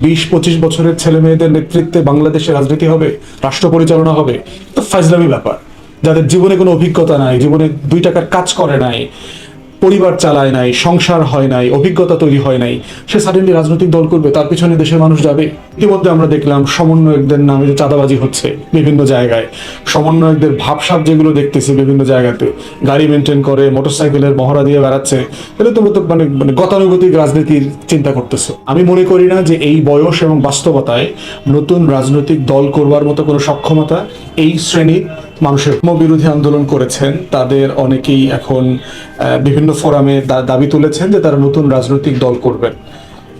বিশ পঁচিশ বছরের ছেলে মেয়েদের নেতৃত্বে বাংলাদেশে রাজনীতি হবে, রাষ্ট্র পরিচালনা হবে, তো ফাইজলামি ব্যাপার। যাদের জীবনে কোনো অভিজ্ঞতা নাই, জীবনে দুই টাকার কাজ করে নাই পরিবার চালায় নাই, সংসার হয় নাই, অভিজ্ঞতা তৈরি হয় নাই, সে সাডেনলি রাজনৈতিক দল করবে, তার পিছনে দেশের মানুষ যাবে। ইতিমধ্যে আমরা দেখলাম সমন্বয়কদের নামে যে চাঁদাবাজি হচ্ছে বিভিন্ন জায়গায়। সমন্বয়কদের ভাবসাব যেগুলো দেখতেছি বিভিন্ন জায়গাতে। গাড়ি মেনটেন করে মোটরসাইকেলের মহড়া দিয়ে বেড়াচ্ছে। এটা তোমরা তো মানে মানে গতানুগতিক রাজনীতির চিন্তা করতেছো। আমি মনে করি না যে এই বয়স এবং বাস্তবতায় নতুন রাজনৈতিক দল করবার মতো কোনো সক্ষমতা এই শ্রেণির মানুষের বিরোধী আন্দোলন করেছেন। তাদের অনেকেই এখন বিভিন্ন ফোরামে দাবি তুলেছেন যে তারা নতুন রাজনৈতিক দল করবেন।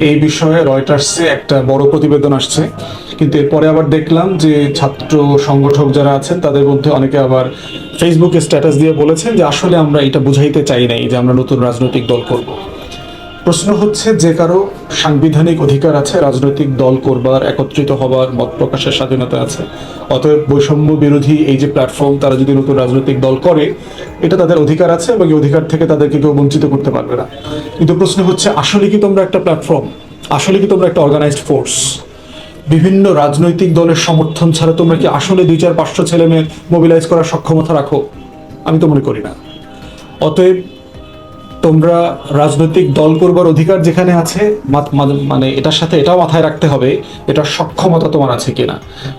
এই বিষয়ে রয়টার্সে একটা বড় প্রতিবেদন আসছে। কিন্তু এরপরে আবার দেখলাম যে ছাত্র সংগঠক যারা আছেন, তাদের মধ্যে অনেকে আবার ফেসবুকে স্ট্যাটাস দিয়ে বলেছেন যে আসলে আমরা এটা বুঝাইতে চাই নাই যে আমরা নতুন রাজনৈতিক দল করব। প্রশ্ন হচ্ছে, যে কারও সাংবিধানিক অধিকার আছে, রাজনৈতিক দল করবার, একত্রিত হবার, মত প্রকাশের স্বাধীনতা আছে, অতএব বৈষম্য বিরোধী এই যে প্ল্যাটফর্ম তারা যদি নতুন রাজনৈতিক দল করে, এটা তাদের অধিকার আছে এবং এই অধিকার থেকে তাদেরকে কেউ বঞ্চিত করতে পারবে না। কিন্তু প্রশ্ন হচ্ছে, আসলে কি তোমরা একটা প্ল্যাটফর্ম আসলে কি তোমরা একটা অর্গানাইজড ফোর্স বিভিন্ন রাজনৈতিক দলের সমর্থন ছাড়া তোমরা কি আসলে দুই চার পাঁচশো ছেলে মেয়ে মোবিলাইজ করার সক্ষমতা রাখো? আমি তো মনে করি না। অতএব তোমরা রাজনৈতিক দল করবার অধিকার যেখানে আছে মানে এটার সাথে এটাও মাথায় রাখতে হবে, এটার সক্ষমতা তোমার আছে কিনা।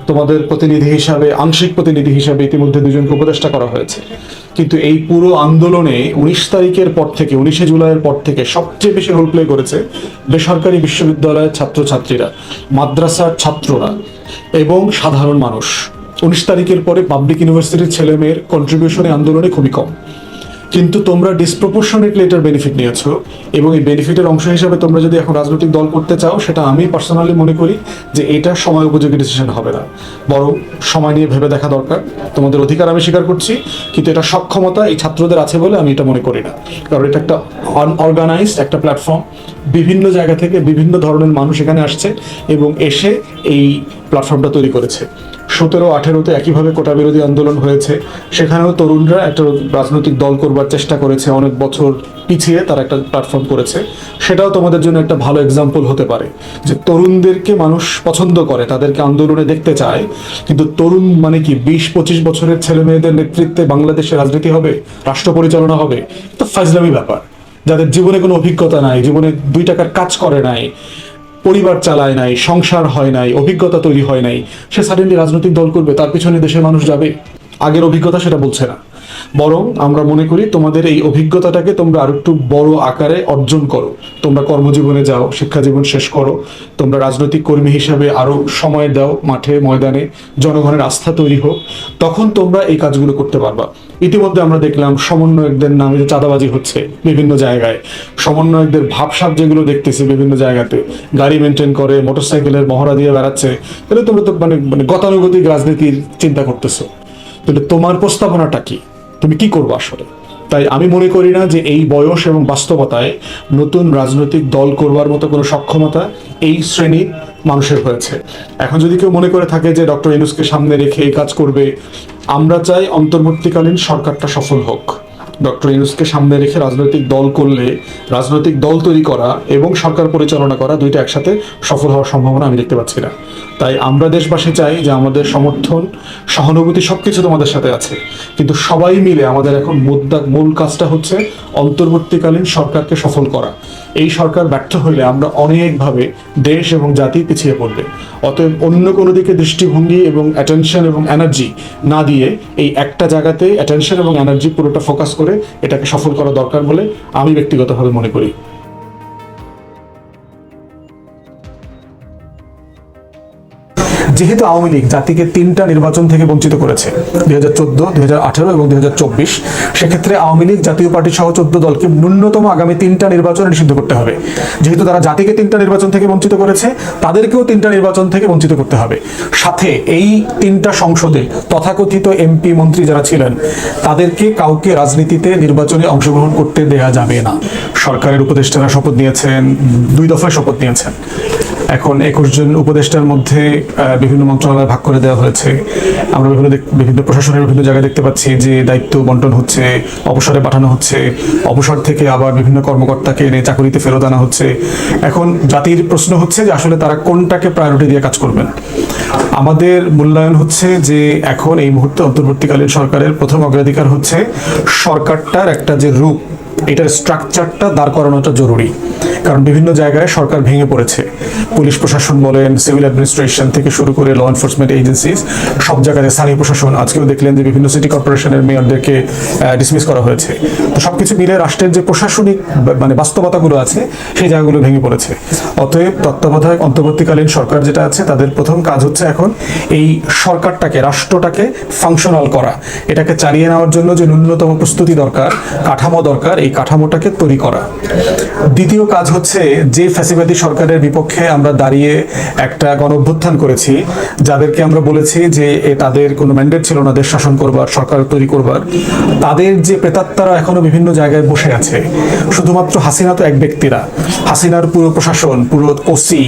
তোমাদের প্রতিনিধি হিসাবে, আংশিক প্রতিনিধি হিসাবে ইতিমধ্যে দুজনকে উপদেষ্টা করা হয়েছে। কিন্তু এই পুরো আন্দোলনে উনিশ তারিখের পর থেকে, উনিশে জুলাইয়ের পর থেকে সবচেয়ে বেশি রোল প্লে করেছে বেসরকারি বিশ্ববিদ্যালয়ের ছাত্রছাত্রীরা, মাদ্রাসার ছাত্ররা এবং সাধারণ মানুষ। উনিশ তারিখের পরে পাবলিক ইউনিভার্সিটির ছেলে মেয়ের কন্ট্রিবিউশনে আন্দোলনে খুবই কম। কিন্তু তোমরা ডিসপ্রপোর্শনেটলি এটার বেনিফিট নিয়েছো এবং এই বেনিফিটের অংশ হিসাবে তোমরা যদি এখন রাজনৈতিক দল করতে চাও, সেটা আমি পার্সোনালি মনে করি যে এটা সময় উপযোগী ডিসিশন হবে না। বরং সময় নিয়ে ভেবে দেখা দরকার। তোমাদের অধিকার আমি স্বীকার করছি, কিন্তু এটা সক্ষমতা এই ছাত্রদের আছে বলে আমি এটা মনে করি না। কারণ এটা একটা অর্গানাইজড একটা প্ল্যাটফর্ম বিভিন্ন জায়গা থেকে বিভিন্ন ধরনের মানুষ এখানে আসছে এবং এসে এই প্ল্যাটফর্মটা তৈরি করেছে। সতেরো আঠেরোতে একইভাবে কোটা বিরোধী আন্দোলন হয়েছে। সেখানেও তরুণরা একটা রাজনৈতিক দল করবার চেষ্টা করেছে। অনেক বছর পিছিয়ে তারা একটা প্ল্যাটফর্ম করেছে। সেটাও তোমাদের জন্য একটা ভালো এক্সাম্পল হতে পারে। যে তরুণদেরকে মানুষ পছন্দ করে, তাদেরকে আন্দোলনে দেখতে চায়। কিন্তু তরুণ মানে কি? বিশ, পঁচিশ বছরের ছেলে মেয়েদের নেতৃত্বে বাংলাদেশে রাজনীতি হবে, রাষ্ট্র পরিচালনা হবে তো ফাজলামি ব্যাপার। যাদের জীবনে কোনো অভিজ্ঞতা নাই, জীবনে দুই টাকার কাজ করে নাই পরিবার চালায় নাই, সংসার হয় নাই, অভিজ্ঞতা তৈরি হয় নাই, সে সাডেনলি রাজনৈতিক দল করবে, তার পিছনে দেশের মানুষ যাবে। আগের অভিজ্ঞতা সেটা বলছে না। বরং আমরা মনে করি তোমাদের এই অভিজ্ঞতাটাকে তোমরা আরও একটু বড় আকারে অর্জন করো। তোমরা কর্মজীবনে যাও শিক্ষা জীবন শেষ করো, তোমরা রাজনৈতিক কর্মী হিসাবে আরও সময় দাও মাঠে, ময়দানে, জনগণের আস্থা তৈরি হোক, তখন তোমরা এই কাজগুলো করতে পারবা। ইতিমধ্যে আমরা দেখলাম সমন্বয়কদের নামে যে চাঁদাবাজি হচ্ছে বিভিন্ন জায়গায়। সমন্বয়কদের ভাবসাপ যেগুলো দেখতেছি বিভিন্ন জায়গাতে। গাড়ি মেনটেন করে মোটরসাইকেলের মহড়া দিয়ে বেড়াচ্ছে। তাহলে তোমরা তো মানে মানে গতানুগতিক রাজনীতির চিন্তা করতেছো। তাহলে তোমার প্রস্তাবনাটা কি? তুমি কি করব আসলে? তাই আমি মনে করি না যে এই বয়স এবং বাস্তবতায় নতুন রাজনৈতিক দল করবার মতো কোনো সক্ষমতা এই শ্রেণির মানুষের হয়েছে। এখন যদি কেউ মনে করে থাকে যে ডক্টর ইনুসকে সামনে রেখে এই কাজ করবে, আমরা চাই অন্তর্বর্তীকালীন সরকারটা সফল হোক। ডক্টর ইউনুসকে সামনে রেখে রাজনৈতিক দল করলে, রাজনৈতিক দল তৈরি করা এবং সরকার পরিচালনা করা দুইটা একসাথে সফল হওয়ার সম্ভাবনা আমি দেখতে পাচ্ছি না। তাই আমরা দেশবাসী চাই যে আমাদের সমর্থন, সহানুভূতি সবকিছু তোমাদের সাথে আছে। কিন্তু সবাই মিলে আমাদের এখন মুদ্রা মূল কাজটা হচ্ছে অন্তর্বর্তীকালীন সরকারকে সফল করা। এই সরকার ব্যর্থ হলে আমরা অনেকভাবে দেশ এবং জাতি পিছিয়ে পড়বে। অতএব অন্য কোনো দিকে দৃষ্টিভঙ্গি এবং অ্যাটেনশন এবং এনার্জি না দিয়ে এই একটা জায়গাতে অ্যাটেনশন এবং এনার্জি পুরোটা ফোকাস করে এটাকে সফল করা দরকার বলে আমি ব্যক্তিগতভাবে মনে করি। যেহেতু আওয়ামী লীগ জাতিকে তিনটা নির্বাচন থেকে বঞ্চিত করেছে, দুই হাজার চোদ্দ, দুই হাজার আঠারো এবং দুই হাজার চব্বিশ, সেক্ষেত্রে আওয়ামী লীগ, জাতীয় পার্টি সহ চোদ্দ দলকে ন্যূনতম আগামী তিনটা নির্বাচনে নিষিদ্ধ করতে হবে। যেহেতু তারা জাতিকে তিনটা নির্বাচন থেকে বঞ্চিত করেছে, তাদেরকেও তিনটা নির্বাচন থেকে বঞ্চিত করতে হবে। সাথে এই তিনটা সংসদে তথাকথিত এমপি মন্ত্রী যারা ছিলেন, তাদেরকে কাউকে রাজনীতিতে নির্বাচনে অংশগ্রহণ করতে দেয়া যাবে না। সরকারের উপদেষ্টারা শপথ নিয়েছেন, দুই দফায় শপথ নিয়েছেন। এখন একুশ জন উপদেষ্টার মধ্যে বিভিন্ন মন্ত্রণালয় ভাগ করে দেওয়া হয়েছে। আমরা বিভিন্ন বিভিন্ন প্রশাসনের বিভিন্ন জায়গায় দেখতে পাচ্ছি যে দায়িত্ব বন্টন হচ্ছে, অবসরে পাঠানো হচ্ছে, অবসর থেকে আবার বিভিন্ন কর্মকর্তাকে এনে চাকরিতে ফেরত আনা হচ্ছে। এখন জাতির প্রশ্ন হচ্ছে যে আসলে তারা কোনটাকে প্রায়োরিটি দিয়ে কাজ করবেন? আমাদের মূল্যায়ন হচ্ছে যে এখন এই মুহূর্তে অন্তর্বর্তীকালীন সরকারের প্রথম অগ্রাধিকার হচ্ছে সরকারটার একটা যে রূপ, এটার স্ট্রাকচারটা দাঁড় করানোটা জরুরি। কারণ বিভিন্ন জায়গায় সরকার ভেঙে পড়েছে। পুলিশ প্রশাসন বলেন, সিভিল অ্যাডমিনিস্ট্রেশন থেকে শুরু করে ল এনফোর্সমেন্ট এজেন্সিস সব জায়গায় স্থানীয় প্রশাসন। আজকেও দেখলেন যে বিভিন্ন সিটি কর্পোরেশনের মেয়রদেরকে ডিসমিস করা হয়েছে। তো সবকিছু মিলে রাষ্ট্রের যে প্রশাসনিক মানে বাস্তবতাগুলো আছে, সেই জায়গাগুলো ভেঙে পড়েছে। অতএব তত্ত্বাবধায়ক অন্তর্বর্তীকালীন সরকার যেটা আছে, তাদের প্রথম কাজ হচ্ছে এখন এই সরকারটাকে, রাষ্ট্রটাকে ফাংশনাল করা। এটাকে চালিয়ে নেওয়ার জন্য যে ন্যূনতম প্রস্তুতি দরকার, কাঠামো দরকার, এই কাঠামোটাকে তৈরি করা। দ্বিতীয় কাজ হচ্ছে যে ফ্যাসিবাদী সরকারের বিপক্ষে আমরা দাঁড়িয়ে একটা গণ অভ্যুত্থান করেছি, যাদেরকে আমরা বলেছি যে তাদের কোনো ম্যান্ডেট ছিল না, দেশ শাসন করবার, সরকার তৈরি করবার। তাদের যে প্রেতাত্মারা এখনও বিভিন্ন জায়গায় বসে আছে, শুধুমাত্র হাসিনা তো এক ব্যক্তিরা। হাসিনার পুরো প্রশাসন, পুরো ওসি,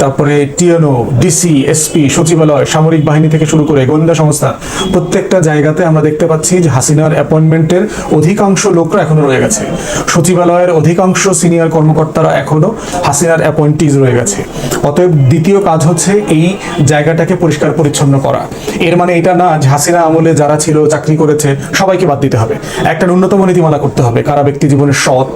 তারপরে টিএনও, ডিসি, এসপি, সচিবালয়, সামরিক বাহিনী থেকে শুরু করে গোয়েন্দা সংস্থা, প্রত্যেকটা জায়গাতে আমরা দেখতে পাচ্ছি যে হাসিনার অ্যাপয়েন্টমেন্টের অধিকাংশ লোকরা এখনও রয়ে গেছে। সচিবালয়ের অধিকাংশ সিনিয়র কর্মকর্তারা এখনও হাসিনার অ্যাপয়েন্টিজ রয়ে গেছে। অতএব দ্বিতীয় কাজ হচ্ছে এই জায়গাটাকে পরিষ্কার পরিচ্ছন্ন করা। এর মানে এটা না যে হাসিনা আমলে যারা ছিল, চাকরি করেছে, সবাইকে বাদ দিতে হবে। একটা ন্যূনতম নীতিমালা করতে হবে। কারা ব্যক্তি জীবনের সৎ,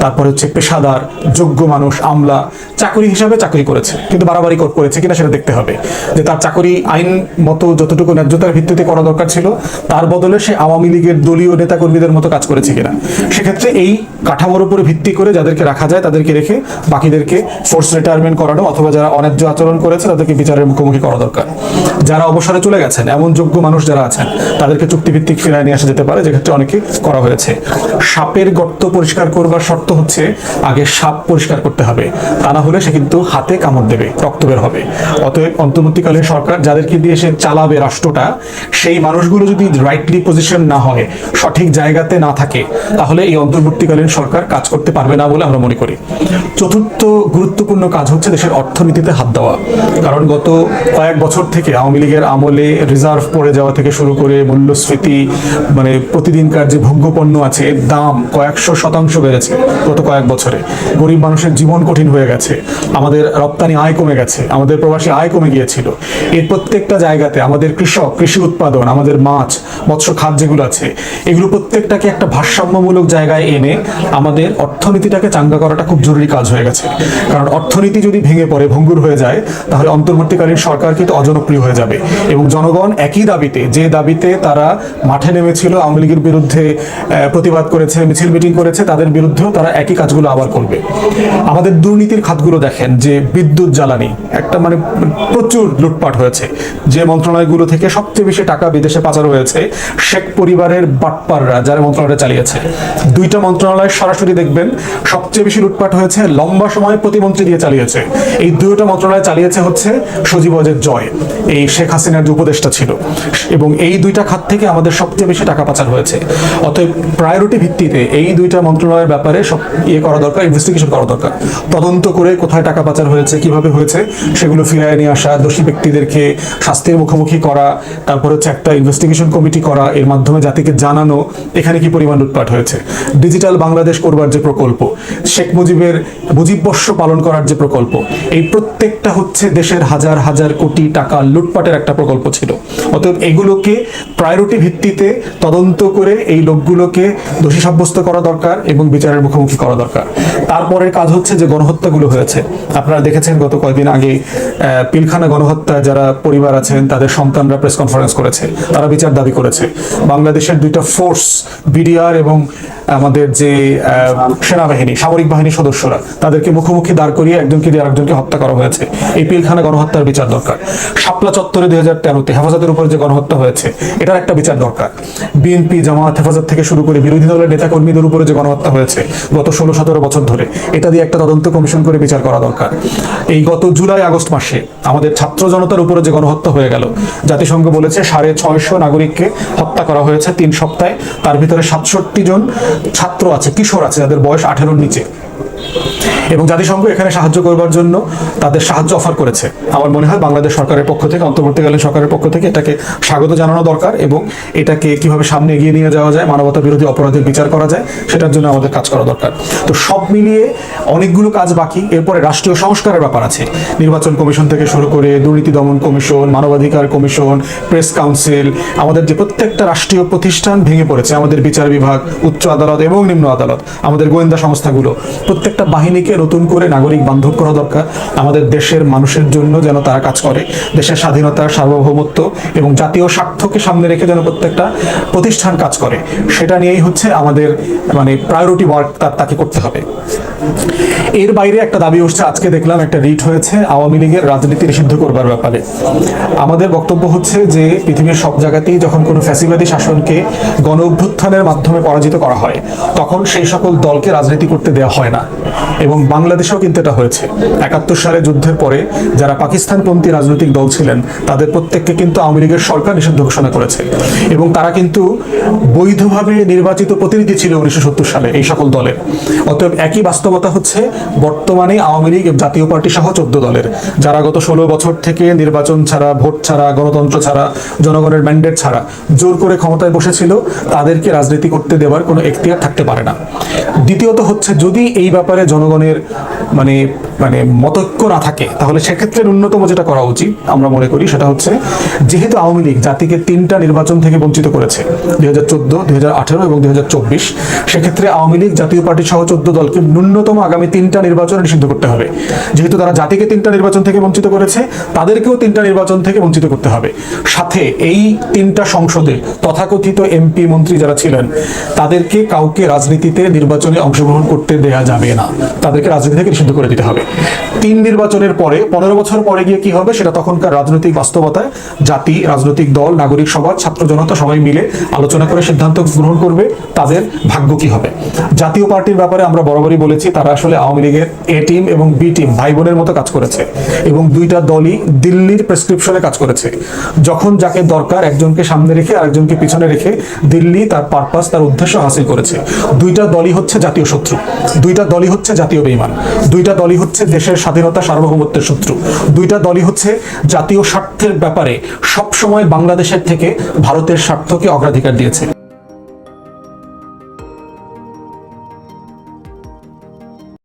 তারপরে হচ্ছে পেশাদার, যোগ্য মানুষ, আমলা, চাকরি হিসাবে চাকরি করেছে, কিন্তু বাড়াবাড়ি কর- করেছে কিনা সেটা দেখতে হবে। যে তার চাকরি আইন মতো যতটুকু ন্যায্যতার ভিত্তিতে করা দরকার ছিল, তার বদলে সে আওয়ামী লীগের দলীয় নেতাকর্মীদের মতো কাজ করেছে কিনা। সেক্ষেত্রে এই কাঠামোর উপরে ভিত্তি করে যাদেরকে রাখা যায় তাদেরকে রেখে বাকিদেরকে ফোর্স রিটায়ারমেন্ট করানো অথবা যারা অন্যায্য আচরণ করেছে তাদেরকে বিচারের মুখোমুখি করা দরকার। যারা অবসরে চলে গেছেন, এমন যোগ্য মানুষ যারা আছেন, তাদেরকে চুক্তিভিত্তিক ফিরায় নিয়ে আসা যেতে পারে, যেক্ষেত্রে অনেকে করা হয়েছে। সাপের গর্ত পরিষ্কার করবার শর্ত হচ্ছে, আগে সাপ পরিষ্কার করতে হবে। তা না হলে সে কিন্তু হাতে কামড় দেবে, রক্ত বের হবে। অতএব অন্তর্বর্তীকালীন সরকার যাদেরকে দিয়ে সে চালাবে রাষ্ট্রটা, সেই মানুষগুলো যদি রাইটলি পজিশন না হয়, সঠিক জায়গাতে না থাকে, তাহলে এই অন্তর্বর্তীকালীন সরকার কাজ করতে পারবে না বলে আমরা মনে করি। চতুর্থ গুরুত্বপূর্ণ কাজ হচ্ছে দেশের অর্থনীতিতে হাত দেওয়া। কারণ গত কয়েক বছর থেকে আওয়ামী লীগের আমলে রিজার্ভ পড়ে যাওয়া থেকে শুরু করে মূল্যস্ফীতি মানে প্রতিদিনকার যে ভোগ্যপণ্য আছে, এর দাম কয়েকশো শতাংশ বেড়েছে গত কয়েক বছরে। গরিব মানুষের জীবন কঠিন হয়ে গেছে, আমাদের রপ্তানি আয় কমে গেছে, আমাদের প্রবাসী আয় কমে গিয়েছিল। এর প্রত্যেকটা জায়গাতে আমাদের কৃষক, কৃষি উৎপাদন, আমাদের মাছ, মৎস্য খাত যেগুলো আছে, এগুলো প্রত্যেকটাকে একটা ভারসাম্যমূলক জায়গায় এনে আমাদের অর্থনীতিটাকে চাঙ্গা করাটা খুব জরুরি কাজ হয়ে গেছে। কারণ অর্থনীতি যদি ভেঙে পড়ে, ভঙ্গুর হয়ে যায়, তাহলে অন্তর্বর্তীকালীন সরকার কিন্তু অজনপ্রিয় হয়ে যাবে। এবং জনগণ একই দাবিতে, যে দাবিতে তারা মাঠে নেমেছিল, আওয়ামী লীগের বিরুদ্ধে প্রতিবাদ করেছে, মিছিল মিটিং করেছে, তাদের বিরুদ্ধেও তারা একই কাজগুলো আবার করবে। আমাদের দুর্নীতির খাতগুলো দেখেন, যে বিদ্যুৎ জ্বালানি, একটা মানে প্রচুর লুটপাট হয়েছে। যে মন্ত্রণালয়গুলো থেকে সবচেয়ে বেশি টাকা বিদেশে পাচার হয়েছে, শেখ পরিবারের বাটপাররা, যারা মন্ত্রণালয়টা চালিয়েছে। দুইটা মন্ত্রণালয় সরাসরি দেখবেন, সবচেয়ে বেশি লুটপাট হয়েছে, লম্বা সময় প্রতিমন্ত্রী দিয়ে চালিয়েছে। এই দুইটা মন্ত্রণালয় চালিয়েছে হচ্ছে সজীব অজের জয়। এই শেখ হাসিনার যে উপদেষ্টা ছিল। এবং এই দুইটা খাত থেকে আমাদের সবচেয়ে বেশি টাকা পাচার হয়েছে। অতএব প্রায়োরিটি ভিত্তিতে এই দুইটা মন্ত্রণালয়ের ব্যাপারে সব ইয়ে করা দরকার ইনভেস্টিগেশন করা দরকার। তদন্ত করে কোথায় টাকা পাচার হয়েছে, কীভাবে হয়েছে, সেগুলো ফিরিয়ে নিয়ে আসা, দোষী ব্যক্তিদেরকে শাস্তির মুখোমুখি করা, তারপর হচ্ছে একটা ইনভেস্টিগেশন কমিটি করা, এর মাধ্যমে জাতিকে জানানো, এখানে কি পরিমাণ লুটপাট হয়েছে। ডিজিটাল বাংলাদেশ করবার যে প্রকল্প, শেখ মুজিবের মুজিববর্ষ পালন করার যে প্রকল্প, এই প্রত্যেকটা হচ্ছে দেশের হাজার হাজার কোটি টাকা লুটপাটের একটা প্রকল্প ছিল। অতএব এগুলোকে প্রায়োরিটি ভিত্তিতে তদন্ত করে এই লোকগুলোকে দোষী সাব্যস্ত করা দরকার এবং বিচারের মুখোমুখি করা দরকার। তারপরের কাজ হচ্ছে যে গণহত্যাগুলো হয়েছে। আপনারা দেখেছেন গত কয়েকদিন আগে পিলখানা গণহত্যা যারা পরিবার আছেন, তাদের সন্তানরা প্রেস কনফারেন্স করেছে। তারা বিচার দাবি করেছে। বাংলাদেশের দুইটা ফোর্স বিডিআর এবং আমাদের যে সেনাবাহিনী, সামরিক বাহিনীর সদস্যরা। তাদেরকে মুখোমুখি দাঁড় করিয়ে একজনকে দিয়ে আরেকজনকে হত্যা করা হয়েছে। এই পিলখানা গণহত্যার বিচার দরকার। শাপলা চত্বরে দুই হাজার তেরোতে হেফাজতের উপর যে গণহত্যা হয়েছে, এটার একটা বিচার দরকার। বিএনপি জামাত হেফাজত থেকে শুরু করে বিরোধী দলের নেতাকর্মীদের উপরে যে গণহত্যা হয়েছে, গত ষোলো সতেরো বছর ধরে, এটা দিয়ে একটা তদন্ত কমিশন করে বিচার করা দরকার। এই গত জুলাই, আগস্ট মাসে আমাদের ছাত্র জনতার উপরে যে গণহত্যা হয়ে গেল, জাতিসংঘ বলেছে সাড়ে ছয়শো নাগরিককে হত্যা করা হয়েছে তিন সপ্তাহে। তার ভিতরে সাতষট্টি জন ছাত্র আছে, কিশোর আছে, যাদের বয়স আঠেরোর নিচে। Damn. এবং জাতিসংঘ এখানে সাহায্য করবার জন্য তাদের সাহায্য অফার করেছে। আমার মনে হয় বাংলাদেশ সরকারের পক্ষ থেকে, অন্তর্বর্তীকালীন সরকারের পক্ষ থেকে এটাকে স্বাগত জানানো দরকার এবং এটাকে কীভাবে সামনে এগিয়ে নিয়ে যাওয়া যায়, মানবতা বিরোধী অপরাধের বিচার করা যায়, সেটার জন্য আমাদের কাজ করা দরকার। তো সব মিলিয়ে অনেকগুলো কাজ বাকি, এরপরে রাষ্ট্রীয় সংস্কারের ব্যাপার আছে। নির্বাচন কমিশন থেকে শুরু করে দুর্নীতি দমন কমিশন, মানবাধিকার কমিশন, প্রেস কাউন্সিল, আমাদের যে প্রত্যেকটা রাষ্ট্রীয় প্রতিষ্ঠান ভেঙে পড়েছে, আমাদের বিচার বিভাগ, উচ্চ আদালত এবং নিম্ন আদালত, আমাদের গোয়েন্দা সংস্থাগুলো, প্রত্যেকটা বাহিনীকে নতুন করে নাগরিক বান্ধব করা দরকার। আমাদের দেশের মানুষের জন্য যেন তারা কাজ করে। দেশের স্বাধীনতা, সার্বভৌমত্ব এবং জাতীয় স্বার্থকে সামনে রেখে যেন প্রত্যেকটা প্রতিষ্ঠান কাজ করে। সেটা নিয়েই হচ্ছে আমাদের মানে প্রায়োরিটি ওয়ার্ক তার তাকে করতে হবে। এর বাইরে একটা দাবি উঠছে, আজকে দেখলাম একটা রিট হয়েছে আওয়ামী লীগের রাজনীতি নিষিদ্ধ করবার ব্যাপারে। আমাদের বক্তব্য হচ্ছে যে পৃথিবীর সব জায়গাতেই যখন কোনো ফ্যাসিবাদী শাসনকে গণ অভ্যুত্থানের মাধ্যমে পরাজিত করা হয়, তখন সেই সকল দলকে রাজনীতি করতে দেওয়া হয় না। এবং বাংলাদেশেও কিন্তু এটা হয়েছে। একাত্তর সালে যুদ্ধের পরে যারা পাকিস্তানপন্থী রাজনৈতিক দল ছিলেন, তাদের প্রত্যেককে কিন্তু আওয়ামী লীগের সরকার নিষিদ্ধ ঘোষণা করেছে। এবং তারা কিন্তু বৈধভাবে নির্বাচিত প্রতিনিধি ছিল উনিশশো সত্তর সালে এই সকল দলের। অতএব একই বাস্তবতা হচ্ছে বর্তমানে আওয়ামী লীগ জাতীয় পার্টি সহ চোদ্দ দলের। যারা গত ষোলো বছর থেকে নির্বাচন ছাড়া, ভোট ছাড়া, গণতন্ত্র ছাড়া, জনগণের ম্যান্ডেট ছাড়া জোর করে ক্ষমতায় বসেছিল, তাদেরকে রাজনীতি করতে দেওয়ার কোনো এখতিয়ার থাকতে পারে না। দ্বিতীয়ত হচ্ছে যদি এই ব্যাপারে জনগণের মানে মানে মতৈক্য না থাকে, তাহলে সেক্ষেত্রে ন্যূনতম যেটা করা উচিত, আমরা মনে করি সেটা হচ্ছে যেহেতু আওয়ামী লীগ জাতিকে তিনটা নির্বাচন থেকে বঞ্চিত করেছে, দুই হাজার চোদ্দ, দুই হাজার আঠেরো এবং দুই হাজার চব্বিশ, সেক্ষেত্রে আওয়ামী লীগ জাতীয় পার্টি সহ চোদ্দ দলকে ন্যূনতম আগামী তিনটা নির্বাচনে নিষিদ্ধ করতে হবে। যেহেতু তারা জাতিকে তিনটা নির্বাচন থেকে বঞ্চিত করেছে, তাদেরকেও তিনটা নির্বাচন থেকে বঞ্চিত করতে হবে। সাথে এই তিনটা সংসদে তথাকথিত এমপি, মন্ত্রী যারা ছিলেন, তাদেরকে কাউকে রাজনীতিতে নির্বাচনে অংশগ্রহণ করতে দেয়া যাবে না। তাদেরকে রাজনীতি থেকে নিষিদ্ধ করে দিতে হবে। তিন নির্বাচনের পরে, পনেরো বছর পরে গিয়ে কি হবে সেটা তখনকার রাজনৈতিক বাস্তবতায় জাতি, রাজনৈতিক দল, নাগরিক সমাজ, ছাত্র জনতা সবাই মিলে আলোচনা করে সিদ্ধান্ত গ্রহণ করবে তাদের ভাগ্য কি হবে। জাতীয় পার্টির ব্যাপারে আমরা বরাবরই বলেছি, তারা আসলে আওয়ামী লীগের এ টিম এবং বি টিম ভাই বোনের মতো কাজ করেছে এবং দুইটা দলই দিল্লির প্রেসক্রিপশনে কাজ করেছে। যখন যাকে দরকার একজনকে সামনে রেখে আরেকজনকে পিছনে রেখে দিল্লি তার পারপাস তার উদ্দেশ্য হাসিল করেছে। দুইটা দলই হচ্ছে জাতীয় শত্রু, দুইটা দলই হচ্ছে জাতীয় বেইমান, দুইটা দলই হচ্ছে দেশের স্বাধীনতা সার্বভৌমত্বের শত্রু। দুইটা দলই হচ্ছে জাতীয় স্বার্থের ব্যাপারে সবসময় বাংলাদেশের থেকে ভারতের স্বার্থকে অগ্রাধিকার দিয়েছে।